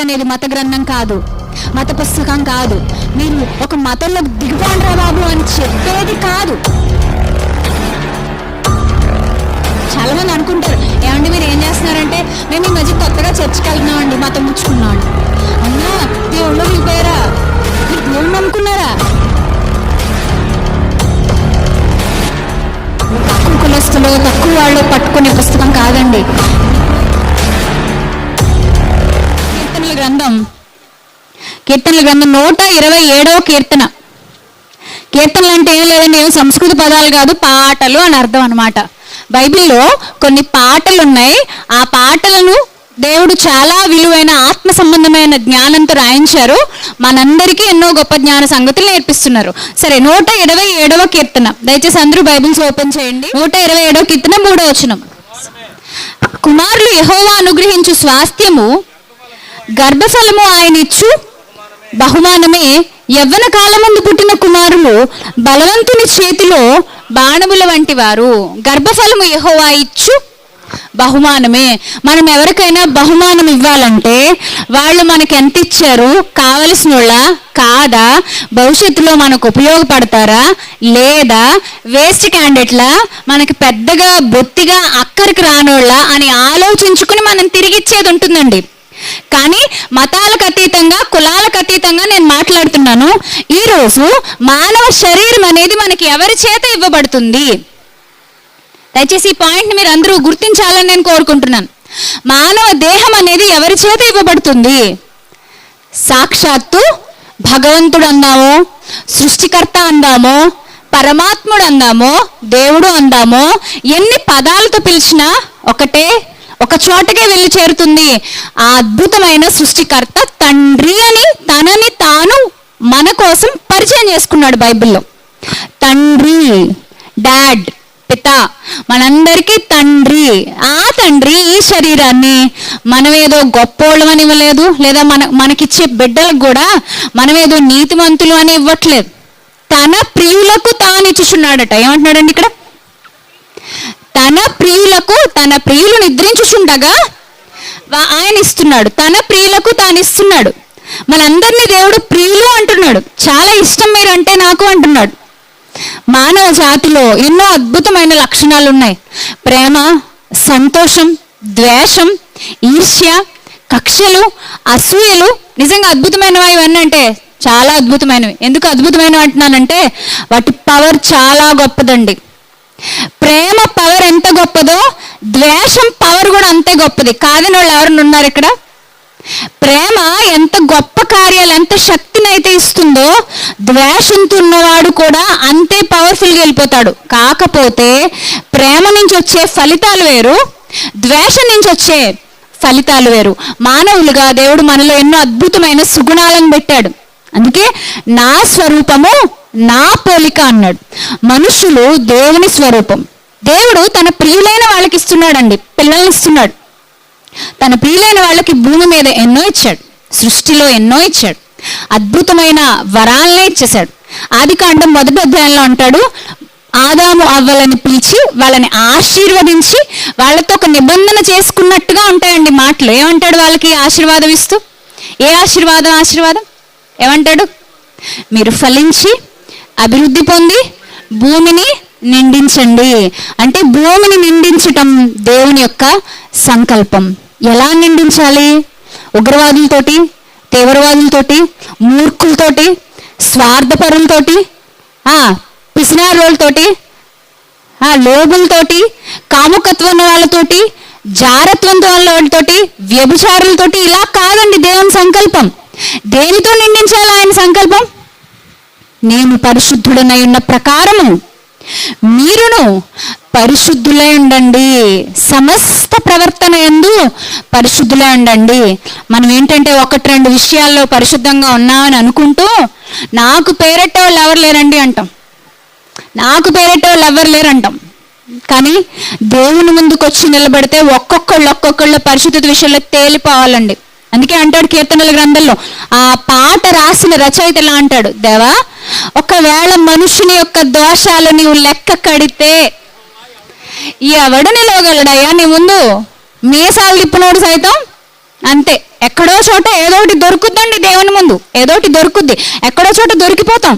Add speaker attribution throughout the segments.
Speaker 1: అనేది మత గ్రంథం కాదు మత పుస్తకం కాదు. మీరు ఒక మతంలో దిగిపోండ్రా బాబు అని చెప్పేది కాదు. చాలా మంది అనుకుంటారు ఏమండి మీరు ఏం చేస్తున్నారంటే మేము ఈ మధ్య కొత్తగా చర్చికి వెళ్తున్నామండి మతం ముచ్చుకున్నాం అన్నా దేవుళ్ళు దిగిపోయారా మీరు దేవుళ్ళు నమ్ముకున్నారా తక్కువ కులస్తులు తక్కువ వాళ్ళు పట్టుకునే పుస్తకం కాదండి. కీర్తనల గ్రంథం. కీర్తనల గ్రంథం నూట ఇరవై ఏడవ కీర్తన. కీర్తనలు అంటే ఏం లేదండి ఏం సంస్కృత పదాలు కాదు పాటలు అని అర్థం అనమాట బైబిల్లో కొన్ని పాటలు ఉన్నాయి ఆ పాటలను దేవుడు చాలా విలువైన ఆత్మ సంబంధమైన జ్ఞానంతో రాయించారు. మనందరికీ ఎన్నో గొప్ప జ్ఞాన సంగతులు నేర్పిస్తున్నారు. సరే నూట ఇరవై ఏడవ కీర్తన. దయచేసి అందరూ బైబిల్స్ ఓపెన్ చేయండి. నూట ఇరవై ఏడవ కీర్తన మూడో వచనం. కుమారులు యహోవా అనుగ్రహించు స్వాస్థ్యము గర్భఫలము ఆయనిచ్చు బహుమానమే. యవ్వన కాలమందు పుట్టిన కుమారులు బలవంతుని చేతిలో బాణముల వంటి వారు. గర్భఫలము యహోవా ఇచ్చు బహుమానమే. మనం ఎవరికైనా బహుమానం ఇవ్వాలంటే వాళ్ళు మనకి ఎంత ఇచ్చారు? కావలసిన వాళ్ళ కాదా? భవిష్యత్తులో మనకు ఉపయోగపడతారా? లేదా? వేస్ట్ క్యాండిడేట్లా? మనకి పెద్దగా బొత్తిగా అక్కడికి రానోళ్ళ అని ఆలోచించుకుని మనం తిరిగి ఇచ్చేది ఉంటుందండి. కానీ మతాలకు అతీతంగా కులాలకు అతీతంగా నేను మాట్లాడుతున్నాను. ఈరోజు మానవ శరీరం అనేది మనకి ఎవరి చేత ఇవ్వబడుతుంది? దయచేసి ఈ పాయింట్ని మీరు అందరూ గుర్తించాలని నేను కోరుకుంటున్నాను. మానవ దేహం అనేది ఎవరి చేత ఇవ్వబడుతుంది? సాక్షాత్తు భగవంతుడు అందాము సృష్టికర్త అందామో పరమాత్ముడు అందామో దేవుడు అందామో ఎన్ని పదాలతో పిలిచినా ఒకటే ఒక చోటకే వెళ్ళి చేరుతుంది ఆ అద్భుతమైన సృష్టికర్త తండ్రి అని తనని తాను మన కోసం పరిచయం చేసుకున్నాడు బైబిల్లో. తండ్రి డాడ్ పిత మనందరికీ తండ్రి. ఆ తండ్రి ఈ శరీరాన్ని మనం ఏదో గొప్పోళ్ళమని ఇవ్వలేదు లేదా మన మనకిచ్చే బిడ్డలకు కూడా మనమేదో నీతిమంతులు అని ఇవ్వట్లేదు. తన ప్రియులకు తాను ఇచ్చుచున్నాడట ఏమంటున్నాడండి ఇక్కడ? తన ప్రియులకు తన ప్రియులు నిద్రించుచుండగా వా- ఆయన ఇస్తున్నాడు. తన ప్రియులకు తాను ఇస్తున్నాడు. మనందరినీ దేవుడు ప్రియులు అంటున్నాడు. చాలా ఇష్టం మీరు అంటే నాకు అంటున్నాడు. మానవ జాతిలో ఎన్నో అద్భుతమైన లక్షణాలు ఉన్నాయి ప్రేమ సంతోషం ద్వేషం ఈర్ష్య కక్షలు అసూయలు నిజంగా అద్భుతమైనవి ఇవన్నీ అంటే చాలా అద్భుతమైనవి. ఎందుకు అద్భుతమైనవి అంటున్నానంటే వాటి పవర్ చాలా గొప్పదండి. ప్రేమ పవర్ ఎంత గొప్పదో ద్వేషం పవర్ కూడా అంతే గొప్పది. కాదని వాళ్ళు ఎవరైనా ఉన్నారు ఇక్కడ? ప్రేమ ఎంత గొప్ప కార్యాలు ఎంత శక్తిని అయితే ఇస్తుందో ద్వేషంతో ఉన్నవాడు కూడా అంతే పవర్ఫుల్గా వెళ్ళిపోతాడు. కాకపోతే ప్రేమ నుంచి వచ్చే ఫలితాలు వేరు ద్వేషం నుంచి వచ్చే ఫలితాలు వేరు. మానవులుగా దేవుడు మనలో ఎన్నో అద్భుతమైన సుగుణాలను పెట్టాడు. అందుకే నా స్వరూపము నా పోలిక అన్నాడు. మనుషులు దేవుని స్వరూపం. దేవుడు తన ప్రియులైన వాళ్ళకి ఇస్తున్నాడండి పిల్లల్ని ఇస్తున్నాడు తన ప్రియులైన వాళ్ళకి భూమి మీద ఎన్నో ఇచ్చాడు. సృష్టిలో ఎన్నో ఇచ్చాడు. అద్భుతమైన వరాలనే ఇచ్చేశాడు. ఆది కాండం మొదటి అధ్యాయంలో అంటాడు ఆదాము అవ్వలని పిలిచి వాళ్ళని ఆశీర్వదించి వాళ్ళతో ఒక నిబంధన చేసుకున్నట్టుగా ఉంటాయండి మాటలు. ఏమంటాడు వాళ్ళకి ఆశీర్వాదం ఇస్తూ? ఏ ఆశీర్వాదం? ఆశీర్వాదం? ఏమంటాడు? మీరు ఫలించి అభివృద్ధి పొంది భూమిని నిండించండి. అంటే భూమిని నిండించటం దేవుని యొక్క సంకల్పం. ఎలా నిండించాలి? ఉగ్రవాదులతోటి తీవ్రవాదులతోటి మూర్ఖులతోటి స్వార్థపరులతోటి ఆ, పిసినారోళ్ళతోటి లోబులతోటి కాముకత్వం వాళ్ళతోటి జారత్వంతో వాళ్ళతోటి వ్యభిచారులతోటి ఇలా కాదండి దేవుని సంకల్పం. దేనితో నిండించాలి ఆయన సంకల్పం? నేను పరిశుద్ధుడనై ఉన్న ప్రకారము మీరును పరిశుద్ధులై ఉండండి. సమస్త ప్రవర్తన ఎందు పరిశుద్ధులై ఉండండి. మనం ఏంటంటే ఒకటి రెండు విషయాల్లో పరిశుద్ధంగా ఉన్నామని అనుకుంటూ నాకు పేరెట్టే వాళ్ళు ఎవరు లేరండి అంటాం. నాకు పేరెట్టే వాళ్ళు ఎవరు లేరు అంటాం కానీ దేవుని ముందుకు వచ్చి నిలబడితే ఒక్కొక్కళ్ళు ఒక్కొక్కళ్ళు పరిశుద్ధత విషయంలో తేలిపోవాలండి. అందుకే అంటాడు కీర్తనల గ్రంథంలో ఆ పాట రాసిన రచయిత ఎలా అంటాడు? దేవా ఒకవేళ మనుషుని యొక్క దోషాలు నీవు లెక్క కడితే ఎవడు నిలవగలడయ్యా నీ ముందు? మీసాలు తిప్పినోడు సైతం? అంతే. ఎక్కడో చోట ఏదోటి దొరుకుతుందండి దేవుని ముందు. ఏదోటి దొరుకుద్ది. ఎక్కడో చోట దొరికిపోతాం.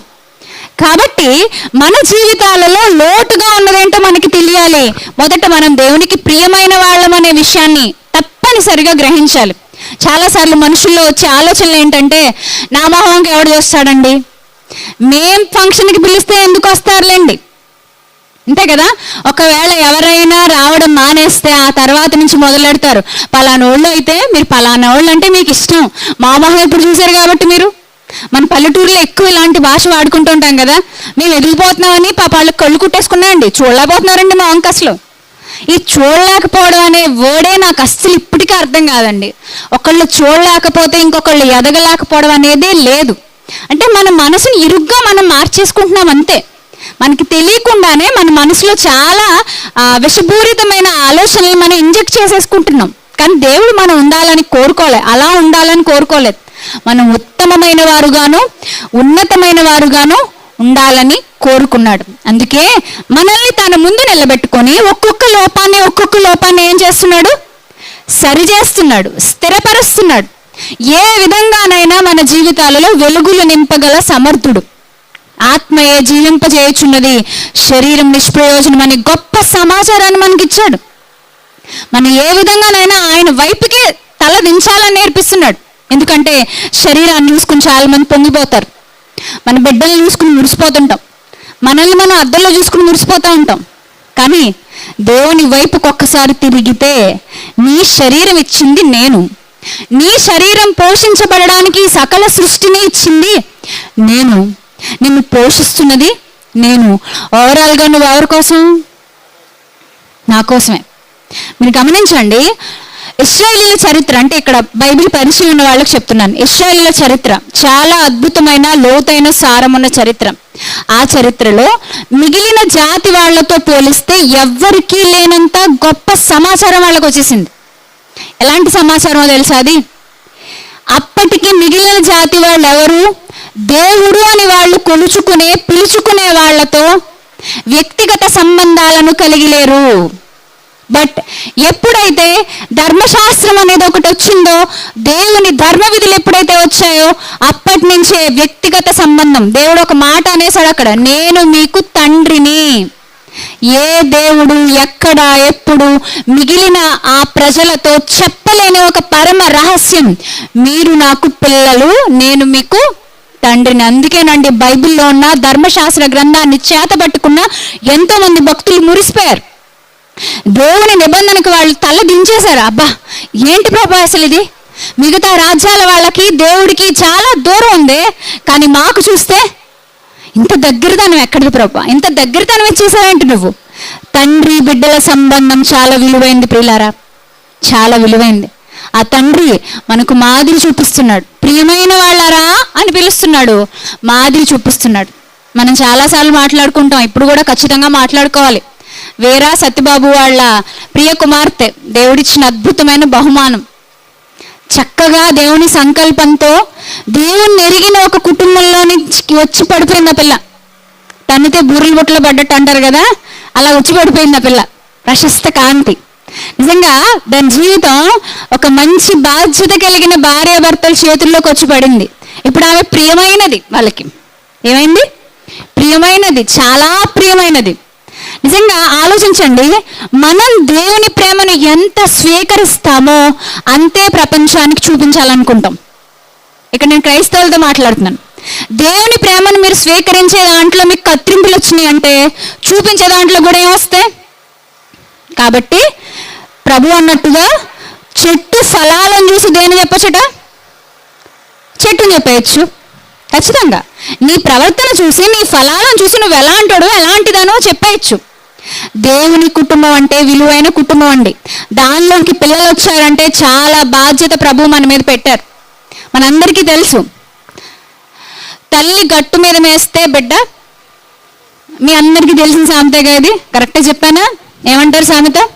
Speaker 1: కాబట్టి మన జీవితాలలో లోటుగా ఉన్నదేంటో మనకి తెలియాలి. మొదట మనం దేవునికి ప్రియమైన వాళ్ళం అనే విషయాన్ని తప్పనిసరిగా గ్రహించాలి. చాలాసార్లు మనుషుల్లో వచ్చే ఆలోచనలు ఏంటంటే నా మొహంకి ఎవడు చూస్తాడండి? మేం ఫంక్షన్కి పిలిస్తే ఎందుకు వస్తారులేండి? అంతే కదా? ఒకవేళ ఎవరైనా రావడం మానేస్తే ఆ తర్వాత నుంచి మొదలెడతారు. పలానా వాళ్ళు అయితే మీరు పలానా వాళ్ళు అంటే మీకు ఇష్టం. మా మొహం ఎప్పుడు చూశారు కాబట్టి మీరు? మన పల్లెటూరులో ఎక్కువ ఇలాంటి భాష వాడుకుంటూ ఉంటాం కదా? మేము ఎదిగిపోతున్నామని పాప వాళ్ళకి కళ్ళు కుట్టేసుకున్నామండి. చూడలేకపోతున్నారండి మా అంకస్లో అసలు. ఈ చూడలేకపోవడం అనే వర్డే నాకు అస్సలు ఇప్పటికీ అర్థం కాదండి. ఒకళ్ళు చూడలేకపోతే ఇంకొకళ్ళు ఎదగలేకపోవడం అనేది లేదు. అంటే మన మనసుని ఇరుగ్గా మనం మార్చేసుకుంటున్నాం అంతే. మనకి తెలియకుండానే మన మనసులో చాలా విషపూరితమైన ఆలోచనలు మనం ఇంజెక్ట్ చేసేసుకుంటున్నాం. కానీ దేవుడు మనం ఉండాలని కోరుకోలేదు అలా ఉండాలని కోరుకోలేదు. మనం ఉత్తమమైన వారుగాను ఉన్నతమైన వారుగాను ఉండాలని కోరుకున్నాడు. అందుకే మనల్ని తన ముందు నిలబెట్టుకొని ఒక్కొక్క లోపాన్ని ఒక్కొక్క లోపాన్ని ఏం చేస్తున్నాడు? సరి చేస్తున్నాడు స్థిరపరుస్తున్నాడు. ఏ విధంగానైనా మన జీవితాలలో వెలుగులు నింపగల సమర్థుడు. ఆత్మయే జీవింపజేయుచున్నది శరీరం నిష్ప్రయోజనం అనే గొప్ప సమాచారాన్ని మనకిచ్చాడు. మనం ఏ విధంగానైనా ఆయన వైపుకే తల దించాలని నేర్పిస్తున్నాడు. ఎందుకంటే శరీరాన్ని చూసుకుని చాలా మంది పొంగిపోతారు. మన బిడ్డల్ని చూసుకుని మురిసిపోతుంటాం. మనల్ని మనం అద్దంలో చూసుకుని మురిసిపోతూ ఉంటాం. కానీ దేవుని వైపుకు ఒక్కసారి తిరిగితే నీ శరీరం ఇచ్చింది నేను. నీ శరీరం పోషించబడడానికి సకల సృష్టిని ఇచ్చింది నేను. నిన్ను పోషిస్తున్నది నేను. ఓవరాల్గా నువ్వు ఎవరి కోసం? నా కోసమే. మీరు గమనించండి ఇస్రాయేలీల చరిత్ర అంటే ఇక్కడ బైబిల్ పరిశీలన వాళ్ళకి చెప్తున్నాను. ఇస్రాయేలీల చరిత్ర చాలా అద్భుతమైన లోతైన సారమున్న చరిత్ర. ఆ చరిత్రలో మిగిలిన జాతి వాళ్ళతో పోలిస్తే ఎవ్వరికీ లేనంత గొప్ప సమాచారం వాళ్ళకు వచ్చేసింది. ఎలాంటి సమాచారమో తెలుసా అది? అప్పటికి మిగిలిన జాతి వాళ్ళు ఎవరు దేవుడు అని వాళ్ళు కొలుచుకునే పిలుచుకునే వాళ్ళతో వ్యక్తిగత సంబంధాలను కలిగి లేరు. బట్ ఎప్పుడైతే ధర్మశాస్త్రం అనేది ఒకటి వచ్చిందో దేవుని ధర్మ విధులు ఎప్పుడైతే వచ్చాయో అప్పటి నుంచే వ్యక్తిగత సంబంధం. దేవుడు ఒక మాట అనేసాడు అక్కడ నేను మీకు తండ్రిని. ఏ దేవుడు ఎక్కడ ఎప్పుడు మిగిలిన ఆ ప్రజలతో చెప్పలేని ఒక పరమ రహస్యం. మీరు నాకు పిల్లలు నేను మీకు తండ్రిని. అందుకేనండి బైబిల్లో ఉన్న ధర్మశాస్త్ర గ్రంథాన్ని చేతబట్టుకున్న ఎంతో మంది భక్తులు మురిసిపోయారు. దేవుని నిబంధనకు వాళ్ళు తల దించేశారు. అబ్బా ఏంటి ప్రభా అసలు ఇది? మిగతా రాజ్యాల వాళ్ళకి దేవుడికి చాలా దూరం ఉంది. కానీ మాకు చూస్తే ఇంత దగ్గరతనం ఎక్కడిది ప్రభా? ఇంత దగ్గరతనం ఇచ్చేసావేంటి నువ్వు? తండ్రి బిడ్డల సంబంధం చాలా విలువైంది ప్రియులారా. చాలా విలువైంది. ఆ తండ్రి మనకు మాదిరి చూపిస్తున్నాడు. ప్రియమైన వాళ్ళారా అని పిలుస్తున్నాడు. మాదిరి చూపిస్తున్నాడు. మనం చాలాసార్లు మాట్లాడుకుంటాం. ఇప్పుడు కూడా ఖచ్చితంగా మాట్లాడుకోవాలి. వేరా సత్యబాబు వాళ్ళ ప్రియ కుమార్తె దేవుడిచ్చిన అద్భుతమైన బహుమానం. చక్కగా దేవుని సంకల్పంతో దేవుణ్ణి ఎరిగిన ఒక కుటుంబంలో నుంచి వచ్చి పడిపోయింది ఆ పిల్ల. తన్నితే బూరెలు బుట్టలు పడ్డట్టు అంటారు కదా అలా వచ్చి పడిపోయింది ఆ పిల్ల. ప్రశస్త కాంతి. నిజంగా దాని జీవితం ఒక మంచి బాధ్యత కలిగిన భార్యాభర్తల చేతుల్లోకి వచ్చి పడింది. ఇప్పుడు ఆమె ప్రియమైనది వాళ్ళకి. ఏమైంది? ప్రియమైనది చాలా ప్రియమైనది. నిజంగా ఆలోచించండి మనం దేవుని ప్రేమను ఎంత స్వీకరిస్తామో అంతే ప్రపంచానికి చూపించాలనుకుంటాం. ఇక్కడ నేను క్రైస్తవులతో మాట్లాడుతున్నాను. దేవుని ప్రేమను మీరు స్వీకరించే దాంట్లో మీకు కత్తిరింపులు వచ్చినాయి అంటే చూపించే దాంట్లో కూడా ఏమొస్తాయి? కాబట్టి ప్రభు అన్నట్టుగా చెట్టు ఫలాలను చూసి దేని చెప్పచ్చట? చెట్టుని చెప్పేయచ్చు ఖచ్చితంగా. నీ ప్రవర్తన చూసి నీ ఫలాలను చూసి నువ్వు ఎలాంటాడో ఎలాంటిదనో చెప్పేయచ్చు దేవుని కుటుంబం అంటే విలువైన కుటుంబం అండి. దానిలోకి పిల్లలు వచ్చారంటే చాలా బాధ్యత ప్రభు మన మీద పెట్టారు. మనందరికీ తెలుసు. తల్లి గట్టు మీద మేస్తే బిడ్డ. మీ అందరికీ తెలిసిన సామెతగా ఇది? కరెక్టే చెప్పానా? ఏమంటారు సామెత?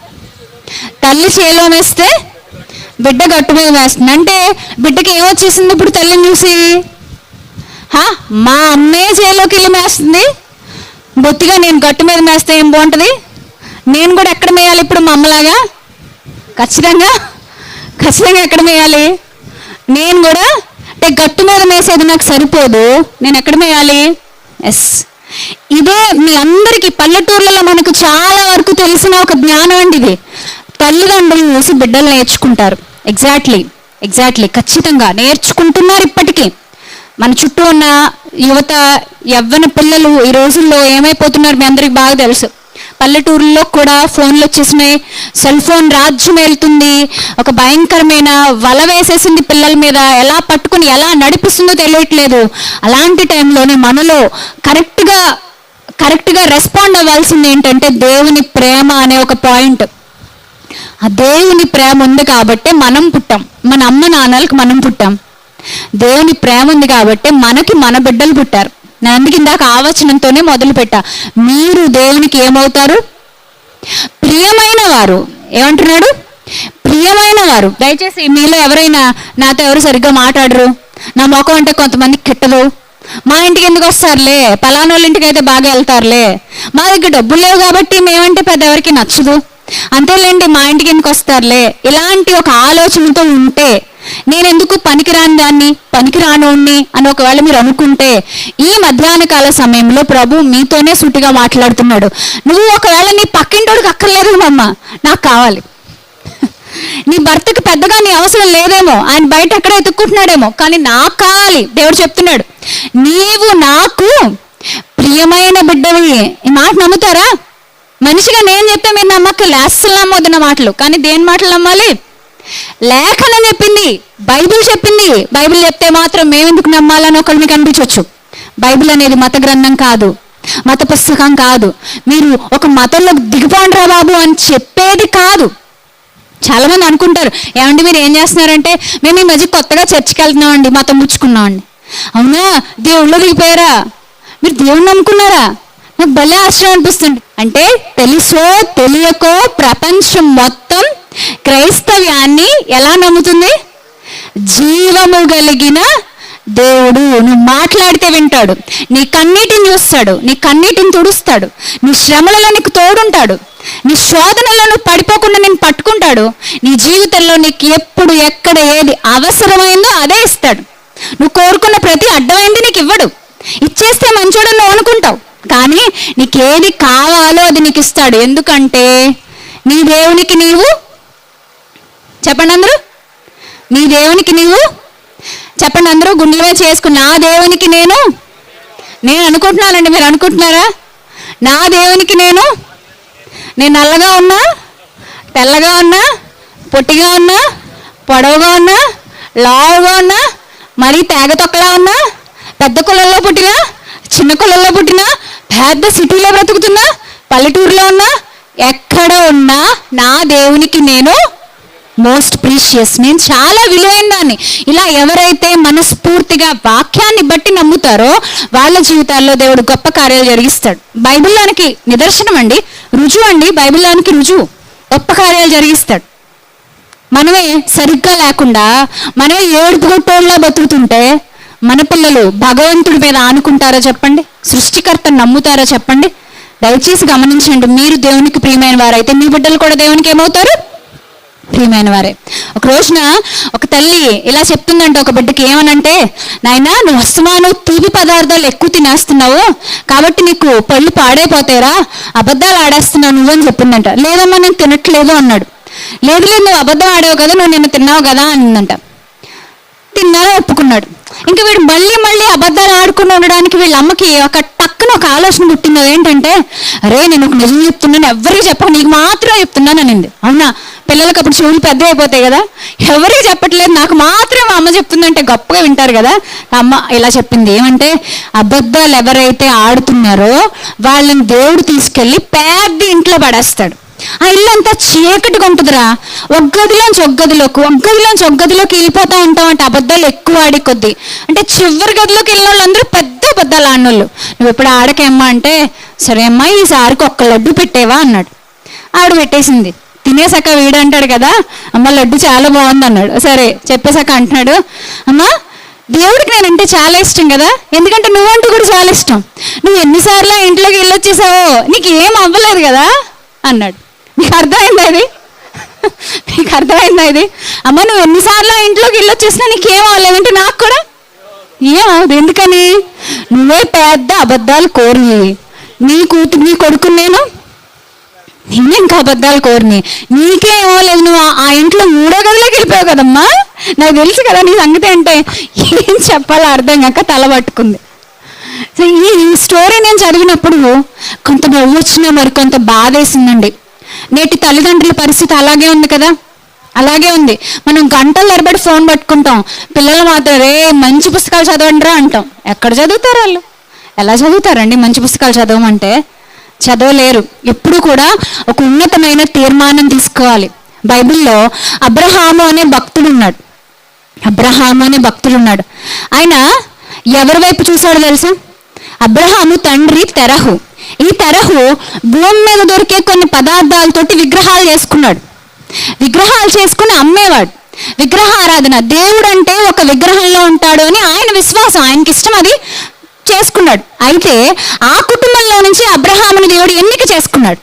Speaker 1: తల్లి చేలో మేస్తే బిడ్డ గట్టు మీద వేస్తుంది అంటే బిడ్డకి ఏమొచ్చేసింది ఇప్పుడు తల్లిని చూసి? హా, మా అమ్మే చేలోకి వెళ్ళి మేస్తుంది? బొత్తిగా నేను గట్టు మీద మేస్తే ఏం బాగుంటుంది? నేను కూడా ఎక్కడ మేయాలి ఇప్పుడు మా అమ్మలాగా? ఖచ్చితంగా ఖచ్చితంగా ఎక్కడ మేయాలి? నేను కూడా అంటే గట్టు మీద మేసేది నాకు సరిపోదు. నేను ఎక్కడ మేయాలి? ఎస్ ఇదే మీ అందరికీ పల్లెటూర్లలో మనకు చాలా వరకు తెలిసిన ఒక జ్ఞానం అండి ఇది. తల్లిదండ్రులు చూసి బిడ్డలు నేర్చుకుంటారు. ఎగ్జాక్ట్లీ ఎగ్జాక్ట్లీ ఖచ్చితంగా నేర్చుకుంటున్నారు ఇప్పటికీ. మన చుట్టూ ఉన్న యువత యవ్వన పిల్లలు ఈ రోజుల్లో ఏమైపోతున్నారు మీ అందరికి బాగా తెలుసు. పల్లెటూరులో కూడా ఫోన్లు వచ్చేసినాయి. సెల్ ఫోన్ రాజ్యం వెళ్తుంది ఒక భయంకరమైన వల వేసేసింది పిల్లల మీద. ఎలా పట్టుకుని ఎలా నడిపిస్తుందో తెలియట్లేదు. అలాంటి టైంలోనే మనలో కరెక్ట్గా కరెక్ట్గా రెస్పాండ్ అవ్వాల్సింది ఏంటంటే దేవుని ప్రేమ అనే ఒక పాయింట్. ఆ దేవుని ప్రేమ ఉంది కాబట్టి మనం పుట్టాం. మన అమ్మ నాన్నలకు మనం పుట్టాం. దేవుని ప్రేమ ఉంది కాబట్టి మనకి మన బిడ్డలు పుట్టారు. నేను అందుకు ఇందాక ఆవచనంతోనే మొదలు పెట్టా మీరు దేవునికి ఏమవుతారు? ప్రియమైన వారు. ఏమంటున్నాడు? ప్రియమైన వారు. దయచేసి మీలో ఎవరైనా నాతో ఎవరు సరిగ్గా మాట్లాడరు? నా ముఖం అంటే కొంతమందికి కిట్టదు మా ఇంటికి ఎందుకు వస్తారులే? పలానా వాళ్ళ ఇంటికి అయితే బాగా వెళ్తారులే. మా దగ్గర డబ్బులు లేవు కాబట్టి మేమంటే పెద్ద ఎవరికి నచ్చదు. అంతేలేండి మా ఇంటికి ఎందుకు వస్తారులే? ఇలాంటి ఒక ఆలోచనతో ఉంటే నేను ఎందుకు పనికిరాని దాన్ని పనికిరానోణ్ణి అని ఒకవేళ మీరు అనుకుంటే ఈ మధ్యాహ్న కాల సమయంలో ప్రభు మీతోనే సూటిగా మాట్లాడుతున్నాడు. నువ్వు ఒకవేళ నీ పక్కింటోడికి అక్కర్లేదు మమ్మ నాకు కావాలి. నీ భర్తకి పెద్దగా నీ అవసరం లేదేమో ఆయన బయట ఎక్కడ ఎత్తుక్కుంటున్నాడేమో కానీ నాకు కావాలి దేవుడు చెప్తున్నాడు. నీవు నాకు ప్రియమైన బిడ్డవి. ఈ మాట నమ్ముతారా? మనిషిగా నేను చెప్తే మీరు నమ్మక్కర్లే అస్సలు నమ్మొద్దు నా మాటలు. కానీ దేని మాటలు నమ్మాలి? లేఖనం చెప్పింది. బైబిల్ చెప్పింది. బైబిల్ చెప్తే మాత్రం మేమెందుకు నమ్మాలని ఒకళ్ళు మీకు అనిపించవచ్చు. బైబిల్ అనేది మత గ్రంథం కాదు. మత పుస్తకం కాదు. మీరు ఒక మతంలో దిగిపోండ్రా బాబు అని చెప్పేది కాదు. చాలా మంది అనుకుంటారు ఏమండి మీరు ఏం చేస్తున్నారంటే మేము ఈ మధ్య కొత్తగా చర్చికి వెళ్తున్నామండి మతం ముచ్చుకున్నామండి. అవునా? దేవుళ్ళు దిగిపోయారా? మీరు దేవుణ్ణి నమ్ముకున్నారా? నాకు భలే ఆశ్చర్యం అనిపిస్తుంది. అంటే తెలుసో తెలియకో ప్రపంచం మొత్తం క్రైస్తవ్యాన్ని ఎలా నమ్ముతుంది? జీవము కలిగిన దేవుడు. నువ్వు మాట్లాడితే వింటాడు. నీ కన్నీటిని చూస్తాడు. నీ కన్నీటిని తుడుస్తాడు. నీ శ్రమలలో నీకు తోడుంటాడు. నీ శోధనలో నువ్వు పడిపోకుండా నేను పట్టుకుంటాడు. నీ జీవితంలో నీకు ఎప్పుడు ఎక్కడ ఏది అవసరమైందో అదే ఇస్తాడు. నువ్వు కోరుకున్న ప్రతి అడ్డమైంది నీకు ఇవ్వడు. ఇచ్చేస్తే మంచోడు నువ్వు అనుకుంటావు. కానీ నీకేది కావాలో అది నీకు ఇస్తాడు. ఎందుకంటే నీ దేవునికి నీవు చెప్పండి అందరూ. నీ దేవునికి నీవు. చెప్పండి అందరూ గుండెలో చేసుకుని నా దేవునికి నేను. నేను అనుకుంటున్నానండి మీరు అనుకుంటున్నారా? నా దేవునికి నేను. నేను నల్లగా ఉన్నా తెల్లగా ఉన్నా పొట్టిగా ఉన్నా పొడవుగా ఉన్నా లావుగా ఉన్నా మరీ తేగ తొక్కలా ఉన్నా పెద్ద కులంలో పుట్టినా చిన్న కులంలో పుట్టినా పెద్ద సిటీలో బ్రతుకుతున్నా పల్లెటూరులో ఉన్నా ఎక్కడ ఉన్నా నా దేవునికి నేను మోస్ట్ ప్రీషియస్ నేను చాలా విలువైన దాన్ని. ఇలా ఎవరైతే మనస్ఫూర్తిగా వాక్యాన్ని బట్టి నమ్ముతారో వాళ్ళ జీవితాల్లో దేవుడు గొప్ప కార్యాలు జరిగిస్తాడు. బైబిల్లోనికి నిదర్శనం అండి. రుజువు అండి. బైబిల్లోనికి రుజువు. గొప్ప కార్యాలు జరిగిస్తాడు. మనమే సరిగ్గా లేకుండా మనమే ఏడుపు బతుకుతుంటే మన పిల్లలు భగవంతుడి మీద ఆనుకుంటారా చెప్పండి? సృష్టికర్త నమ్ముతారా చెప్పండి? దయచేసి గమనించండి. మీరు దేవునికి ప్రియమైన వారైతే మీ బిడ్డలు కూడా దేవునికి ఏమవుతారు? ప్రియమైన వారే ఒక రోజున ఒక తల్లి ఇలా చెప్తుందంట ఒక బిడ్డకి ఏమనంటే నాయనా నువ్వు వస్తున్నాను తీపి పదార్థాలు ఎక్కువ తినేస్తున్నావు కాబట్టి నీకు పళ్ళు పాడైపోతాయిరా అబద్ధాలు ఆడేస్తున్నావు నువ్వని చెప్పిందంట. లేదమ్మా నేను తినట్లేదు అన్నాడు. లేదు లేదు నువ్వు అబద్ధం ఆడావు కదా నువ్వు నిన్న తిన్నావు కదా అనిందంట. తిన్నారో ఒప్పుకున్నాడు. ఇంకా వీడు మళ్ళీ మళ్ళీ అబద్ధాలు ఆడుకుని ఉండడానికి వీళ్ళ అమ్మకి ఒక టక్కున ఒక ఆలోచన పుట్టింది. ఏంటంటే అరే నేను ఒక నిజం చెప్తున్నాను ఎవరికి చెప్పక నీకు మాత్రం చెప్తున్నాను అనింది. అవునా? పిల్లలకి అప్పుడు చెవులు పెద్ద అయిపోతాయి కదా. ఎవరికి చెప్పట్లేదు నాకు మాత్రం మా అమ్మ చెప్తుందంటే గొప్పగా వింటారు కదా. అమ్మ ఇలా చెప్పింది. ఏమంటే అబద్ధాలు ఎవరైతే ఆడుతున్నారో వాళ్ళని దేవుడు తీసుకెళ్ళి పెద్ద ఇంట్లో పడేస్తాడు. ఆ ఇల్లు అంతా చీకటిగా ఉంటుందిరా. ఒక గదిలోంచి ఒక గదిలోకి ఒక గదిలోంచి ఒక గదిలోకి ఉంటాం అంటే అబద్ధాలు ఎక్కువ ఆడి కొద్దీ. అంటే చివరి గదిలోకి వెళ్ళిన వాళ్ళందరూ పెద్ద అబద్ధాలు ఆడినోళ్ళు. నువ్వు ఇప్పుడు ఆడకేమ్మా అంటే సరే అమ్మా ఈసారికి ఒక్క లడ్డు పెట్టేవా? అన్నాడు. ఆవిడ పెట్టేసింది. తినేసాక వీడు అంటాడు కదా అమ్మ లడ్డు చాలా బాగుంది అన్నాడు. సరే చెప్పేశాక అంటున్నాడు అమ్మా దేవుడికి నేనంటే చాలా ఇష్టం కదా. ఎందుకంటే నువ్వంటూ కూడా చాలా ఇష్టం. నువ్వు ఎన్నిసార్లు ఇంట్లోకి వెళ్ళొచ్చేసావో నీకు ఏం అవ్వలేదు కదా? అన్నాడు. నీకు అర్థమైంది ఇది? మీకు అర్థమైందా ఇది? అమ్మ నువ్వు ఎన్నిసార్లు ఇంట్లోకి ఇల్లు వచ్చేసినా నీకేం అవ్వలేదంటే నాకు కూడా ఏమవుదు ఎందుకని? నువ్వే పెద్ద అబద్ధాలు కోరిని. నీ కూతురు నీ కొడుకు నేను నేనే ఇంకా అబద్ధాలు కోరిని? నీకే ఏమోలేదు నువ్వు ఆ- ఇంట్లో మూడో గదిలోకి వెళ్ళిపోయావు కదమ్మా. నాకు తెలుసు కదా నీ సంగతి అంటే ఏం చెప్పాలో అర్థం కాక తల పట్టుకుంది. సో ఈ ఈ స్టోరీ నేను చదివినప్పుడు కొంత నవ్వు వచ్చినా మరి కొంత బాధ వేసిందండి నేటి తల్లిదండ్రుల పరిస్థితి అలాగే ఉంది కదా? అలాగే ఉంది. మనం గంటల తరబడి ఫోన్ పట్టుకుంటాం. పిల్లలు మాత్రం రే మంచి పుస్తకాలు చదవండిరా అంటాం. ఎక్కడ చదువుతారు వాళ్ళు? ఎలా చదువుతారండి మంచి పుస్తకాలు చదవమంటే? చదవలేరు. ఎప్పుడు కూడా ఒక ఉన్నతమైన తీర్మానం తీసుకోవాలి. బైబిల్లో అబ్రహాము అనే భక్తుడు ఉన్నాడు అబ్రహాము అనే భక్తుడు ఉన్నాడు ఆయన ఎవరి వైపు చూశాడు తెలుసా? అబ్రహాము తండ్రి తెరహు. ఈ తరహు భూమి మీద దొరికే కొన్ని పదార్థాలతోటి విగ్రహాలు చేసుకున్నాడు. విగ్రహాలు చేసుకుని అమ్మేవాడు. విగ్రహ ఆరాధన దేవుడు అంటే ఒక విగ్రహంలో ఉంటాడు అని ఆయన విశ్వాసం. ఆయనకి ఇష్టం అది చేసుకున్నాడు. అయితే ఆ కుటుంబంలో నుంచి అబ్రహాముని దేవుడు ఎన్నిక చేసుకున్నాడు.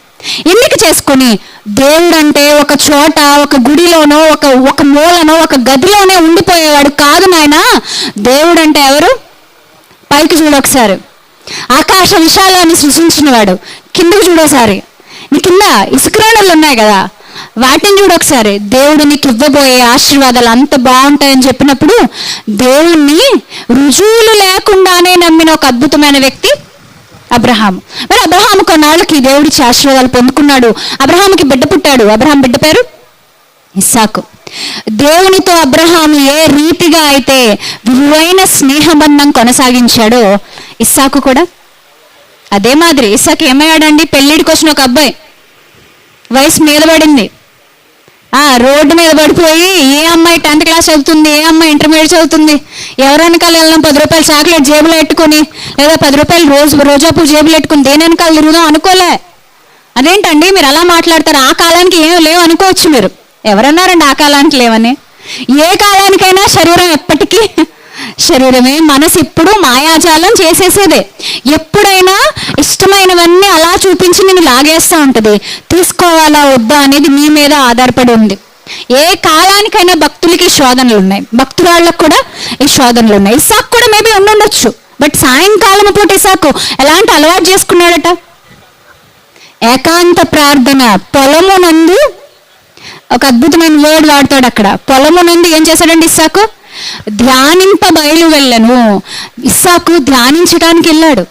Speaker 1: ఎన్నిక చేసుకుని దేవుడు అంటే ఒక చోట ఒక గుడిలోనో ఒక ఒక మూలనో ఒక గదిలోనే ఉండిపోయేవాడు కాదు నాయన. దేవుడు అంటే ఎవరు? పైకి చూడొకసారి ఆకాశ విశాలాన్ని సృష్టించినవాడు కిందకు చూడోసారి నీ కింద ఇసుకరాణలు ఉన్నాయి కదా. వాటిని చూడొకసారి దేవుడు నీకు ఇవ్వబోయే ఆశీర్వాదాలు అంత బాగుంటాయని చెప్పినప్పుడు దేవుణ్ణి రుజువులు లేకుండానే నమ్మిన ఒక అద్భుతమైన వ్యక్తి అబ్రహాం మరి అబ్రహాం కొన్నాళ్ళకి దేవుడిచ్చి ఆశీర్వాదాలు పొందుకున్నాడు. అబ్రహాంకి బిడ్డ పుట్టాడు. అబ్రహాం బిడ్డ పేరు? ఇస్సాకు. దేవునితో అబ్రహాం ఏ రీతిగా అయితే విలువైన స్నేహబంధం కొనసాగించాడో ఇస్సాకు కూడా? అదే మాదిరి ఇస్సాకు ఏమయ్యాడండి? పెళ్ళిడికి వచ్చిన ఒక అబ్బాయి. వయసు మీద పడింది. ఆ రోడ్డు మీద పడిపోయి ఏ అమ్మాయి టెన్త్ క్లాస్ చదువుతుంది ఏ అమ్మాయి ఇంటర్మీడియట్ చదువుతుంది? ఎవరెనకాల వెళ్ళినా పది రూపాయలు చాక్లెట్ జేబులో పెట్టుకుని లేదా పది రూపాయలు రోజు రోజాపు జేబులో పెట్టుకుని దేని వెనకాల తిరుగుదాం అనుకోలే. అదేంటండి? మీరు అలా మాట్లాడతారు? ఆ కాలానికి ఏం లేవు అనుకోవచ్చు మీరు. ఎవరన్నారండి ఆ కాలానికి లేవని? ఏ కాలానికైనా శరీరం ఎప్పటికీ శరీరమే మనసు ఎప్పుడు మాయాజాలం చేసేసేదే. ఎప్పుడైనా ఇష్టమైనవన్నీ అలా చూపించి నేను లాగేస్తూ ఉంటుంది. తీసుకోవాలా వద్దా అనేది మీ మీద ఆధారపడి ఉంది. ఏ కాలానికైనా భక్తులకి శోధనలు ఉన్నాయి. భక్తురాళ్ళకు కూడా ఈ శోధనలు ఉన్నాయి. ఇసాక్ కూడా మేబీ ఉండుండొచ్చు బట్ సాయంకాలం పూట ఇసాకు ఎలాంటి అలవాటు చేసుకున్నాడట? ఏకాంత ప్రార్థన. పొలము నందు ఒక అద్భుతమైన వర్డ్ వాడతాడు అక్కడ. పొలము నుండి ఏం చేశాడండి ఇసాకు ధ్యానింప బయలు వెళ్ళను ఇస్సాకు ధ్యానించడానికి వెళ్ళాడు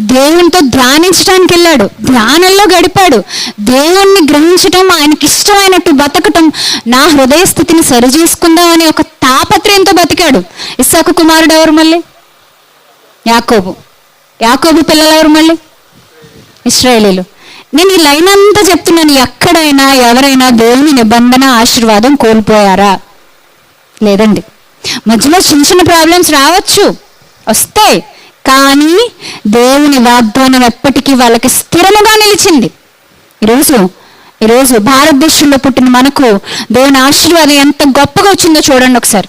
Speaker 1: దేవునితో ధ్యానించడానికి వెళ్ళాడు ధ్యానంలో గడిపాడు. దేవుణ్ణి గ్రహించటం ఆయనకి ఇష్టమైనట్టు బతకటం నా హృదయ స్థితిని సరిచేసుకుందాం అనే ఒక తాపత్రయంతో బతికాడు. ఇస్సాకు కుమారుడు ఎవరు మళ్ళీ? యాకోబు. యాకోబు పిల్లలు ఎవరు మళ్ళీ? ఇస్రాయేలీలు. నేను ఈ లైన్ అంతా చెప్తున్నాను. ఎక్కడైనా ఎవరైనా దేవుని నిబంధన ఆశీర్వాదం కోల్పోయారా? లేదండి. మధ్యలో చిన్న చిన్న ప్రాబ్లమ్స్ రావచ్చు. వస్తాయి. కానీ దేవుని వాగ్దానం ఎప్పటికీ వాళ్ళకి స్థిరముగా నిలిచింది. ఈరోజు ఈరోజు భారతదేశంలో పుట్టిన మనకు దేవుని ఆశీర్వాదం ఎంత గొప్పగా వచ్చిందో చూడండి ఒకసారి.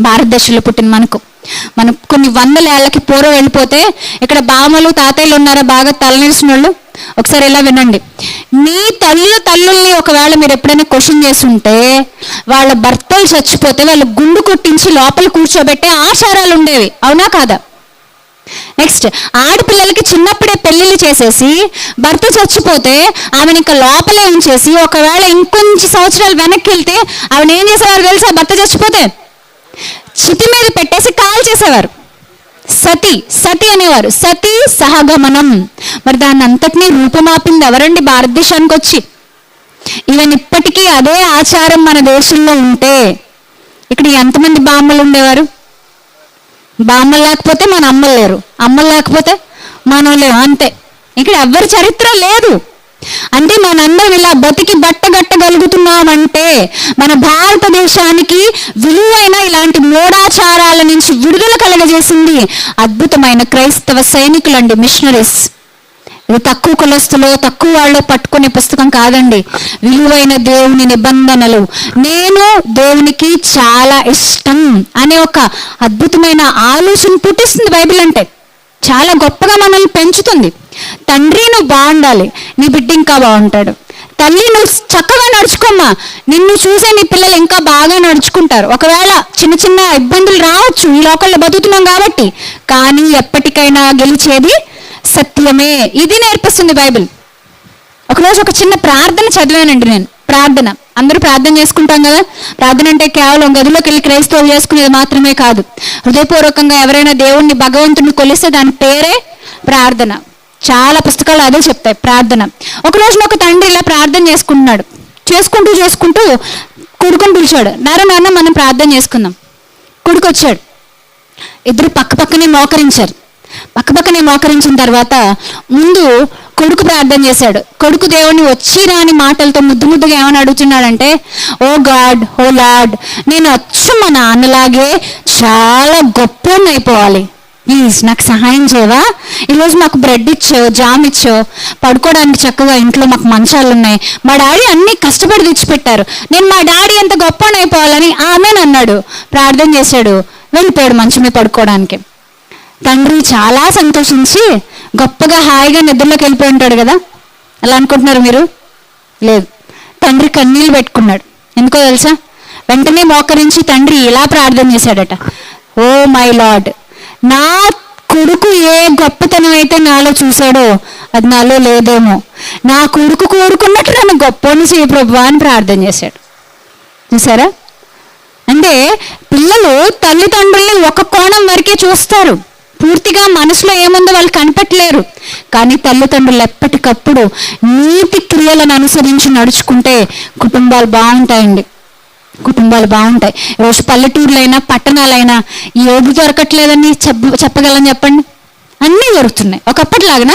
Speaker 1: భారతదేశంలో పుట్టిన మనకు. మనం కొన్ని వందల ఏళ్ళకి పూర్వం వెళ్ళిపోతే ఇక్కడ బామలు తాతయ్యలు ఉన్నారా? బాగా తలనిలిసిన వాళ్ళు ఒకసారి ఇలా వినండి. మీ తల్లుల తల్లుల్ని ఒకవేళ మీరు ఎప్పుడైనా క్వశ్చన్ చేసి ఉంటే వాళ్ళ భర్తలు చచ్చిపోతే వాళ్ళు గుండు కొట్టించి లోపల కూర్చోబెట్టే ఆచారాలు ఉండేవి. అవునా కాదా? నెక్స్ట్ ఆడపిల్లలకి చిన్నప్పుడే పెళ్ళిళ్ళు చేసేసి భర్త చచ్చిపోతే ఆమెను ఇంకా లోపలే ఉంచేసి ఒకవేళ ఇంకొంచెం సంవత్సరాలు వెనక్కి వెళ్తే ఆమెను ఏం చేసేవారు తెలుసా? భర్త చచ్చిపోతే? చితి మీద పెట్టేసి కాల్ చేసేవారు. సతి సతి అనేవారు. సతి సహగమనం. మరి దాన్ని అంతటినీ రూపుమాపింది ఎవరండి భారతదేశానికి వచ్చి ఈవెన్ ఇప్పటికీ అదే ఆచారం మన దేశంలో ఉంటే ఇక్కడ ఎంతమంది బామ్మలు ఉండేవారు? బామ్మలు లేకపోతే మన అమ్మలు లేరు. అమ్మలు లేకపోతే మనం లేవు అంతే. ఇక్కడ ఎవరి చరిత్ర లేదు. అంటే మనందరం ఇలా బతికి బట్టగట్టగలుగుతున్నామంటే మన భారతదేశానికి విలువైన ఇలాంటి మూఢాచారాల నుంచి విడుదల కలగజేసింది అద్భుతమైన క్రైస్తవ సైనికులండి మిషనరీస్. ఇది తక్కువ కులస్తులు తక్కువ వాళ్ళు పట్టుకునే పుస్తకం కాదండి. విలువైన దేవుని నిబంధనలు. నేను దేవునికి చాలా ఇష్టం అనే ఒక అద్భుతమైన ఆలోచన పుట్టిస్తుంది బైబిల్ అంటే. చాలా గొప్పగా మనల్ని పెంచుతుంది. తండ్రి నువ్వు బాగుండాలి. నీ బిడ్డ ఇంకా బాగుంటాడు. తల్లి నువ్వు చక్కగా నడుచుకోమ్మా. నిన్ను చూసే నీ పిల్లలు ఇంకా బాగా నడుచుకుంటారు. ఒకవేళ చిన్న చిన్న ఇబ్బందులు రావచ్చు ఈ లోకల్లో బతుకుతున్నాం కాబట్టి. కానీ ఎప్పటికైనా గెలిచేది సత్యమే. ఇది నేర్పిస్తుంది బైబిల్. ఒకరోజు ఒక చిన్న ప్రార్థన చదివానండి నేను. ప్రార్థన. అందరూ ప్రార్థన చేసుకుంటాం కదా? ప్రార్థన అంటే కేవలం గదిలోకి వెళ్ళి క్రైస్తవులు చేసుకునేది మాత్రమే కాదు. హృదయపూర్వకంగా ఎవరైనా దేవుణ్ణి భగవంతుని కొలిస్తే దాని పేరే ప్రార్థన. చాలా పుస్తకాలు అదే చెప్తాయి ప్రార్థన. ఒక రోజున ఒక తండ్రి ఇలా ప్రార్థన చేసుకుంటున్నాడు. చేసుకుంటూ చేసుకుంటూ కొడుకుని పిలిచాడు. నాన్న నాన్న మనం ప్రార్థన చేసుకుందాం. కొడుకు వచ్చాడు. ఇద్దరు పక్క పక్కనే మోకరించారు. పక్కపక్కనే మోకరించిన తర్వాత ముందు కొడుకు ప్రార్థన చేశాడు. కొడుకు దేవుని వచ్చి రాని మాటలతో ముద్దు ముద్దుగా ఏమని అడుగుతున్నాడంటే ఓ గాడ్ ఓ లార్డ్ నేను అచ్చు మా నాన్నలాగే చాలా గొప్ప అయిపోవాలి. ప్లీజ్ నాకు సహాయం చేయవా? ఈరోజు మాకు బ్రెడ్ ఇచ్చావు జామ్ ఇచ్చావు. పడుకోవడానికి చక్కగా ఇంట్లో మాకు మంచాలు ఉన్నాయి. మా డాడీ అన్ని కష్టపడి తెచ్చిపెట్టారు. నేను మా డాడీ ఎంత గొప్ప అయిపోవాలని ఆమెను అన్నాడు. ప్రార్థన చేశాడు. వెళ్ళిపోయాడు మంచమే పడుకోవడానికి. తండ్రి చాలా సంతోషించి గొప్పగా హాయిగా నిద్రలోకి వెళ్ళిపోయి ఉంటాడు కదా? అలా అనుకుంటున్నారు మీరు? లేదు. తండ్రి కన్నీళ్ళు పెట్టుకున్నాడు. ఎందుకో తెలుసా? వెంటనే మోకరించి తండ్రి ఇలా ప్రార్థన చేశాడట. ఓ మై లార్డ్ నా కొడుకు ఏ గొప్పతనం అయితే నాలో చూశాడో అది నాలో లేదేమో. నా కొడుకు కోరుకున్నట్టు నన్ను గొప్పని చేయ ప్రభు అని ప్రార్థన చేశాడు. చూసారా అంటే పిల్లలు తల్లిదండ్రుల్ని ఒక కోణం వరకే చూస్తారు. పూర్తిగా మనసులో ఏముందో వాళ్ళు కనిపెట్టలేరు. కానీ తల్లిదండ్రులు ఎప్పటికప్పుడు నీతి క్రియలను అనుసరించి నడుచుకుంటే కుటుంబాలు బాగుంటాయండి. కుటుంబాలు బాగుంటాయి. రోజు పల్లెటూర్లైనా పట్టణాలైనా ఏది దొరకట్లేదని చెప్ప చెప్పగలని చెప్పండి? అన్నీ దొరుకుతున్నాయి. ఒకప్పటిలాగనా?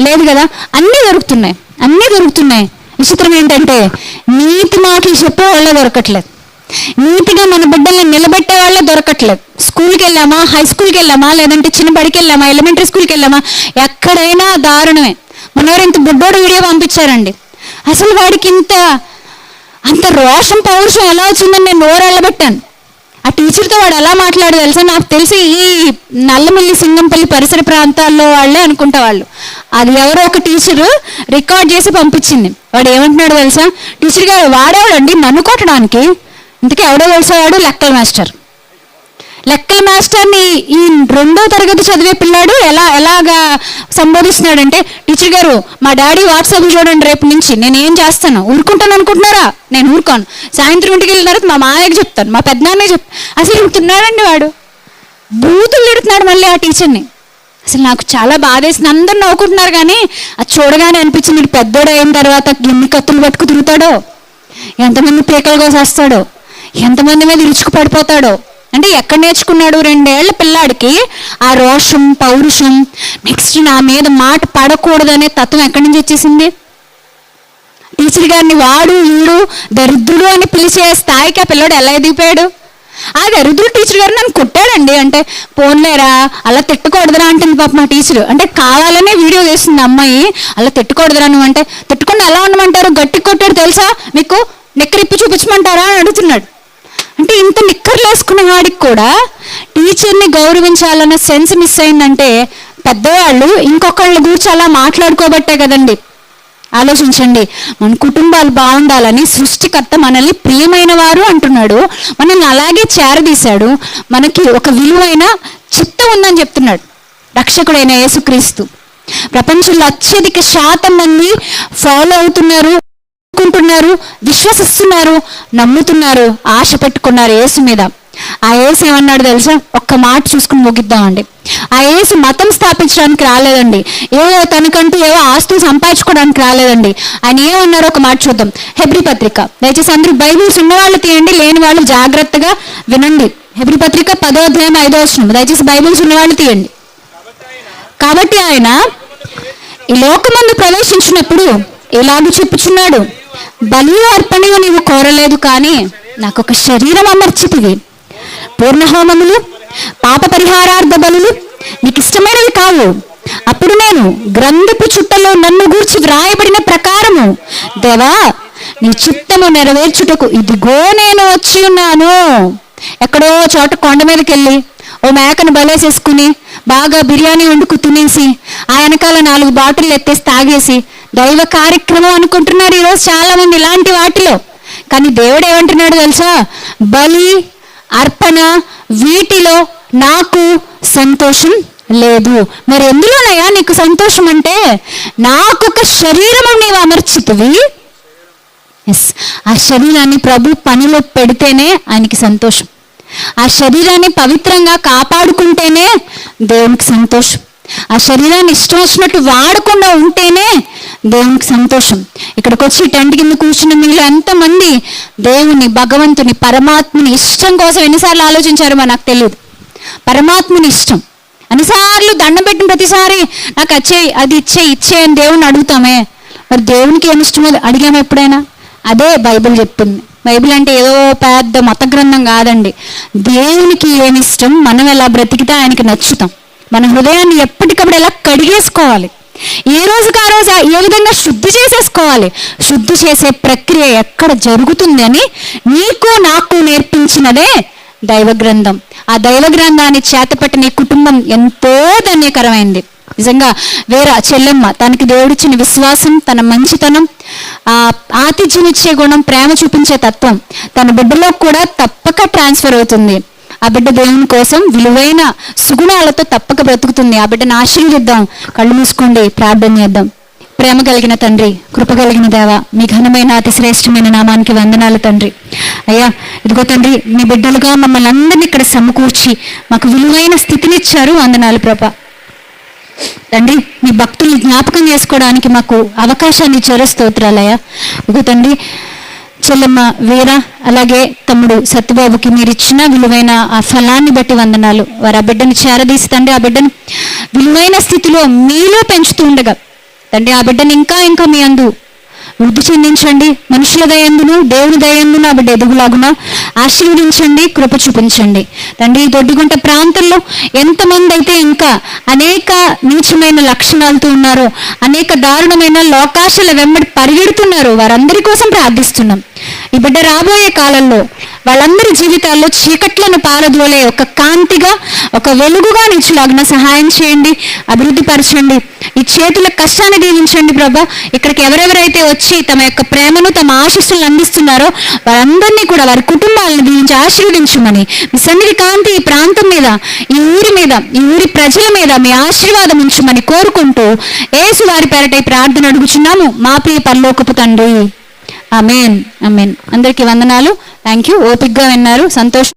Speaker 1: లేదు కదా? అన్నీ దొరుకుతున్నాయి. అన్నీ దొరుకుతున్నాయి. విచిత్రం ఏంటంటే నీతి మాటలు చెప్పే వాళ్ళే దొరకట్లేదు. నీతిగా మన బిడ్డల్ని నిలబెట్టే వాళ్ళే దొరకట్లేదు. స్కూల్కి వెళ్ళామా? హై స్కూల్కి వెళ్ళామా? లేదంటే చిన్న బడికి వెళ్ళామా? ఎలిమెంటరీ స్కూల్కి వెళ్ళామా? ఎక్కడైనా దారుణమే. మనవారు ఇంత బుడ్డోడు వీడియో పంపించారండి. అసలు వాడికి ఇంత అంత రోషం పౌరుషం ఎలా వచ్చిందని నేను నోరు వెళ్ళబెట్టాను ఆ టీచర్తో వాడు ఎలా మాట్లాడు తెలుసా? నాకు తెలిసి ఈ నల్లమిల్లి సింగంపల్లి పరిసర ప్రాంతాల్లో వాళ్ళే అనుకుంటా వాళ్ళు. అది ఎవరో ఒక టీచరు రికార్డ్ చేసి పంపించింది. వాడు ఏమంటున్నాడు తెలుసా? టీచర్ గారు వాడేవాడండి? నన్ను కొట్టడానికి? ఇంతకీ ఎవడో తెలిసేవాడు? లెక్కల మాస్టర్. లెక్కల మాస్టర్ని ఈ రెండో తరగతి చదివే పిల్లాడు ఎలా ఎలాగా సంబోధిస్తున్నాడంటే టీచర్ గారు మా డాడీ వాట్సాప్ చూడండి రేపు నుంచి. నేను ఏం చేస్తాను? ఊరుకుంటాను అనుకుంటున్నారా? నేను ఊరుకోను. సాయంత్రం ఇంటికి వెళ్ళిన తర్వాత మా మామయ్యకి చెప్తాను. మా పెద్దనాన్నే చెప్ అసలు తిన్నాడండి వాడు? బూతులు తిడుతున్నాడు మళ్ళీ ఆ టీచర్ని. అసలు నాకు చాలా బాధేసింది. అందరు నవ్వుకుంటున్నారు కానీ అది చూడగానే అనిపించింది పెద్దోడు అయిన తర్వాత ఎన్ని కత్తులు పట్టుకు తిరుగుతాడో? ఎంతమంది పీకలు కోసేస్తాడో? ఎంతమంది మీద ఇరుచుకు పడిపోతాడో? అంటే ఎక్కడ నేర్చుకున్నాడు రెండేళ్ళ పిల్లాడికి? ఆ రోషం పౌరుషం నెక్స్ట్ నా మీద మాట పడకూడదనే తత్వం ఎక్కడి నుంచి వచ్చేసింది? టీచర్ గారిని వాడు ఈడు దరిద్రుడు అని పిలిచే స్థాయికి ఆ పిల్లాడు ఎలా ఎదిగిపోయాడు? ఆ దరిద్రుడు టీచర్ గారు నన్ను కొట్టాడండి. అంటే పోన్లేరా అలా తిట్టకూడదురా అంటుంది పాప మా టీచర్. అంటే కావాలనే వీడియో చేసింది అమ్మాయి. అలా తిట్టుకూడదురా నువ్వు అంటే తిట్టుకుండా ఎలా ఉండమంటారు? గట్టి కొట్టాడు తెలుసా మీకు? నెక్కరిప్పి చూపించమంటారా అని అడుగుతున్నాడు. అంటే ఇంత నిక్కర్లు వేసుకున్న వాడికి కూడా టీచర్ని గౌరవించాలన్న సెన్స్ మిస్ అయిందంటే పెద్దవాళ్ళు ఇంకొకళ్ళ గురించి అలా మాట్లాడుకోబట్టే కదండి. ఆలోచించండి. మన కుటుంబాలు బాగుండాలని సృష్టికర్త మనల్ని ప్రియమైన వారు అంటున్నాడు. మనల్ని అలాగే చేరదీశాడు. మనకి ఒక విలువైన చిత్తం ఉందని చెప్తున్నాడు. రక్షకుడైన యేసుక్రీస్తు. ప్రపంచంలో అత్యధిక శాతం మంది ఫాలో అవుతున్నారు. అనుకుంటున్నారు విశ్వసిస్తున్నారు నమ్ముతున్నారు ఆశ పెట్టుకున్నారు యేసు మీద. ఆ ఏసు ఏమన్నాడు తెలుసా? ఒక్క మాట చూసుకుని ముగిద్దామండి. ఆ ఏసు మతం స్థాపించడానికి రాలేదండి. ఏవో తనకంటూ ఏవో ఆస్తులు సంపాదించుకోవడానికి రాలేదండి. ఆయన ఏమన్నారో ఒక మాట చూద్దాం. హెబ్రి పత్రిక. దయచేసి అందరూ బైబిల్స్ ఉన్నవాళ్ళు తీయండి లేని వాళ్ళు జాగ్రత్తగా వినండి. హెబ్రి పత్రిక పదో అధ్యాయం ఐదో వచనం. దయచేసి బైబిల్స్ ఉన్నవాళ్ళు తీయండి. కాబట్టి ఆయన ఈ లోకమందు ప్రవేశించినప్పుడు ఇలాగ చెప్పుచున్నాడు. బలి అర్పణగా నీవు కోరలేదు కానీ నాకు ఒక శరీరం అమర్చితివి. పూర్ణహోమములు పాప పరిహారార్థ బలులు నీకు ఇష్టమైనవి కావు. అప్పుడు నేను గ్రంథపు చుట్టలో నన్ను గూర్చి వ్రాయబడిన ప్రకారము దేవా నీ చిత్తము నెరవేర్చుటకు ఇదిగో నేను వచ్చి ఉన్నాను. ఎక్కడో చోట కొండ మీదకి వెళ్ళి ఓ మేకను బలేసేసుకుని బాగా బిర్యానీ వండుకు తినేసి ఆ వెనకాల నాలుగు బాటిల్ ఎత్తేసి తాగేసి దైవ కార్యక్రమం అనుకుంటున్నారు ఈరోజు చాలా మంది ఇలాంటి వాటిలో. కానీ దేవుడు ఏమంటున్నాడు తెలుసా? బలి అర్పణ వీటిలో నాకు సంతోషం లేదు. మరి ఎందులోనయ్యా నీకు సంతోషం అంటే నాకొక శరీరము నీవు అమర్చితివి. ఎస్ ఆ శరీరాన్ని ప్రభు పనిలో పెడితేనే ఆయనకి సంతోషం. ఆ శరీరాన్ని పవిత్రంగా కాపాడుకుంటేనే దేవునికి సంతోషం. ఆ శరీరాన్ని ఇష్టం వచ్చినట్టు వాడకుండా ఉంటేనే దేవునికి సంతోషం. ఇక్కడికి వచ్చి టెంట్ కింద కూర్చున్న మీరు ఎంతమంది దేవుని భగవంతుని పరమాత్మని ఇష్టం కోసం ఎన్నిసార్లు ఆలోచించారో నాకు తెలియదు. పరమాత్మని ఇష్టం. అన్నిసార్లు దండం పెట్టిన ప్రతిసారి నాకు అచ్చే అది ఇచ్చే ఇచ్చే అని దేవుని అడుగుతామే. మరి దేవునికి ఏమి ఇష్టమో అడిగాము ఎప్పుడైనా? అదే బైబిల్ చెప్తుంది బైబిల్ అంటే ఏదో పెద్ద మత గ్రంథం కాదండి. దేవునికి ఏమి ఇష్టం మనం ఎలా బ్రతికితే ఆయనకి నచ్చుతాం. మన హృదయాన్ని ఎప్పటికప్పుడు ఎలా కడిగేసుకోవాలి? ఏ రోజుకి ఆ రోజు ఏ విధంగా శుద్ధి చేసేసుకోవాలి? శుద్ధి చేసే ప్రక్రియ ఎక్కడ జరుగుతుందని నీకు నాకు నేర్పించినదే దైవ గ్రంథం ఆ దైవ గ్రంథాన్ని చేతపట్టి నీ కుటుంబం ఎంతో ధన్యకరమైంది. నిజంగా వేరే చెల్లెమ్మ తనకి దేవుడిచ్చిన విశ్వాసం తన మంచితనం ఆ ఆతిథ్యం ఇచ్చే గుణం ప్రేమ చూపించే తత్వం తన బిడ్డలో కూడా తప్పక ట్రాన్స్ఫర్ అవుతుంది. ఆ బిడ్డ దేవుని కోసం విలువైన సుగుణాలతో తప్పక బ్రతుకుతుంది. ఆ బిడ్డను ఆశీర్వదిద్దాం. కళ్ళు మూసుకోండి. ప్రార్థన చేద్దాం. ప్రేమ కలిగిన తండ్రి కృప కలిగిన దేవ మీ ఘనమైన అతి శ్రేష్టమైన నామానికి వందనాలు తండ్రి. అయ్యా ఇదిగో తండ్రి మీ బిడ్డలుగా మమ్మల్ని అందరినీ ఇక్కడ సమకూర్చి మాకు విలువైన స్థితినిచ్చారు. వందనాలు ప్రభ. తండ్రి మీ భక్తుల్ని జ్ఞాపకం చేసుకోవడానికి మాకు అవకాశాన్ని ఇచ్చారు. స్తోత్రాలయ్యా. ఇదిగో తండ్రి చెల్లెమ్మ వీర అలాగే తమ్ముడు సత్యబాబుకి మీరు ఇచ్చిన విలువైన ఆ ఫలాన్ని బట్టి వందనాలు. వారు ఆ బిడ్డను చేరదీసి తండ్రి ఆ బిడ్డను విలువైన స్థితిలో మీలో పెంచుతూ ఉండగా తండ్రి ఆ బిడ్డను ఇంకా ఇంకా మీ అందు వృద్ధి చెందించండి. మనుషుల దయందును దేవుని దయందును ఆ బిడ్డ ఎదుగులాగున ఆశీర్వదించండి కృప చూపించండి. తండ్రి ఈ దొడ్డిగుంట ప్రాంతంలో ఎంతమంది అయితే ఇంకా అనేక నీచమైన లక్షణాలతో ఉన్నారో అనేక దారుణమైన లోకాశల వెంబడి పరిగెడుతున్నారు వారందరి కోసం ప్రార్థిస్తున్నాం. ఈ బిడ్డ రాబోయే కాలంలో వాళ్ళందరి జీవితాల్లో చీకట్లను పారద్రోలే ఒక కాంతిగా ఒక వెలుగుగా నిచ్చులాగిన సహాయం చేయండి అభివృద్ధి పరచండి. ఈ చేతుల కష్టాన్ని దీవించండి ప్రభా. ఇక్కడికి ఎవరెవరైతే వచ్చి తమ యొక్క ప్రేమను తమ ఆశీస్సులను అందిస్తున్నారో వారందరినీ కూడా వారి కుటుంబాలను దీవించి ఆశీర్వదించమని మీ సన్నిధి కాంతి ఈ ప్రాంతం మీద ఈ ఊరి మీద ఈ ఊరి ప్రజల మీద మీ ఆశీర్వాదం ఉంచమని కోరుకుంటూ ఏసు వారి పేరటై ప్రార్థన అడుగుచున్నాము. మా ప్రియ పరలోకపు తండ్రి. అమేన్ అమేన్ అందరికీ వందనాలు. థ్యాంక్ యూ ఓపిక్గా విన్నారు. సంతోష్